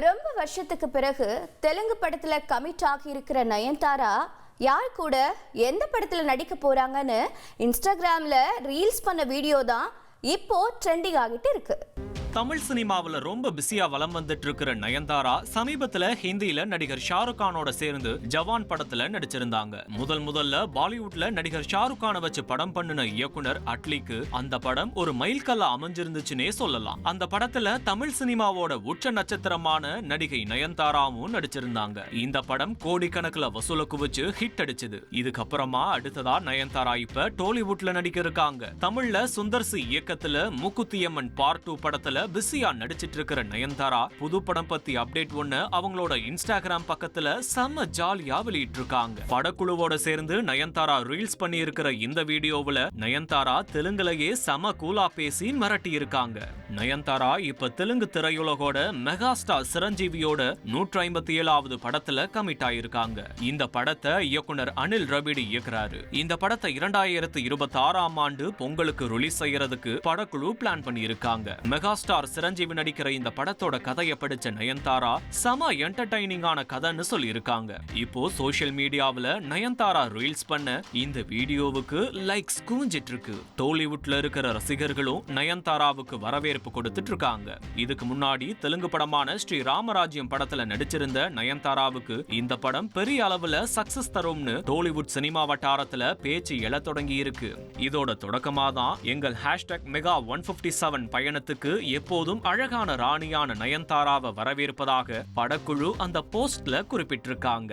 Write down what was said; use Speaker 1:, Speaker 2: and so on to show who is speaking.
Speaker 1: ரொம்ப வருஷத்துக்கு பிறகு தெலுங்கு படத்துல கமிட் ஆகி இருக்கிற நயன்தாரா யார் கூட எந்த படத்துல நடிக்க போறாங்கன்னு இன்ஸ்டாகிராம்ல ரீல்ஸ் பண்ண வீடியோ தான் இப்போ ட்ரெண்டிங் ஆகிட்டு இருக்கு.
Speaker 2: தமிழ் சினிமாவில் ரொம்ப பிஸியா வலம் வந்துட்டு இருக்கிற நயன்தாரா சமீபத்துல ஹிந்தியில நடிகர் ஷாருக் கானோட சேர்ந்து ஜவான் படத்துல நடிச்சிருந்தாங்க. முதல் முதல்ல பாலிவுட்ல நடிகர் ஷாருக் கானை வச்சு படம் பண்ணுன இயக்குனர் அட்லிக்கு அந்த படம் ஒரு மைல்கல்ல அமைஞ்சிருந்துச்சுன்னே சொல்லலாம். அந்த படத்துல தமிழ் சினிமாவோட உச்ச நட்சத்திரமான நடிகை நயன்தாராவும் நடிச்சிருந்தாங்க. இந்த படம் கோடிக்கணக்கில் வசூலுக்கு வச்சு ஹிட் அடிச்சது. இதுக்கப்புறமா அடுத்ததா நயன்தாரா இப்ப டோலிவுட்ல நடிக்க இருக்காங்க. தமிழ்ல சுந்தர் சி இயக்கத்துல மூக்குத்தியம்மன் பார்ட் டூ படத்துல பிஸியா நடிச்சிட்டு இருக்கிற நயன்தாரா புது படம் பத்தி அப்டேட் ஒண்ணு அவங்களோட இன்ஸ்டாகிராம் பக்கத்துல செம்ம ஜாலியா வெளியிட்டு இருக்காங்க படக்குழுவோட சேர்ந்து நயன்தாரா ரீல்ஸ் பண்ணி இருக்கிற இந்த வீடியோவுல நயன்தாரா தெலுங்குலயே செம கூலா பேசி மிரட்டி இருக்காங்க நயன்தாரா இப்ப தெலுங்கு திரையுலகோட மெகா ஸ்டார் சிரஞ்சீவியோட நூற்றி ஐம்பத்தி ஏழாவது படத்துல கமிட் ஆயிருக்காங்க. இந்த படத்தை இயக்குனர் அனில் ரபிடி இயக்குறாரு. இந்த படத்தை இரண்டாயிரத்து இருபத்தி ஆறாம் ஆண்டு பொங்கலுக்கு ரிலீஸ் செய்யறதுக்கு படக்குழு பிளான் பண்ணி இருக்காங்க மெகா ஸ்டார் சிரஞ்சீவி நடிக்கிற இந்த படத்தோட கதையை படிச்ச நயன்தாரா செம என்டர்டைனிங்கான கதைன்னு சொல்லி இருக்காங்க இப்போ சோசியல் மீடியாவில் நயன்தாரா ரீல்ஸ் பண்ண இந்த வீடியோவுக்கு லைக்ஸ் குவிஞ்சிட்டு இருக்கு டோலிவுட்ல இருக்கிற ரசிகர்களும் நயன்தாராவுக்கு வரவேற்பு கொடுத்துட்டு இருக்காங்க இதுக்கு முன்னாடி தெலுங்கு படமான ஸ்ரீ ராமராஜ்யம் படத்துல நடிச்சிருந்த நயன்தாராவுக்கு இந்த படம் பெரிய அளவுல சக்சஸ் தரும்னு டோலிவுட் சினிமா வட்டாரத்துல பேச்சு எழ தொடங்கி இருக்கு இதோட தொடக்கமா தான் எங்கள் hashtag mega one fifty seven பயணத்துக்கு எப்போதும் அழகான ராணியான நயன்தாராவை வரவேற்பதாக படக்குழு அந்த போஸ்ட்ல குறிப்பிட்டிருக்காங்க.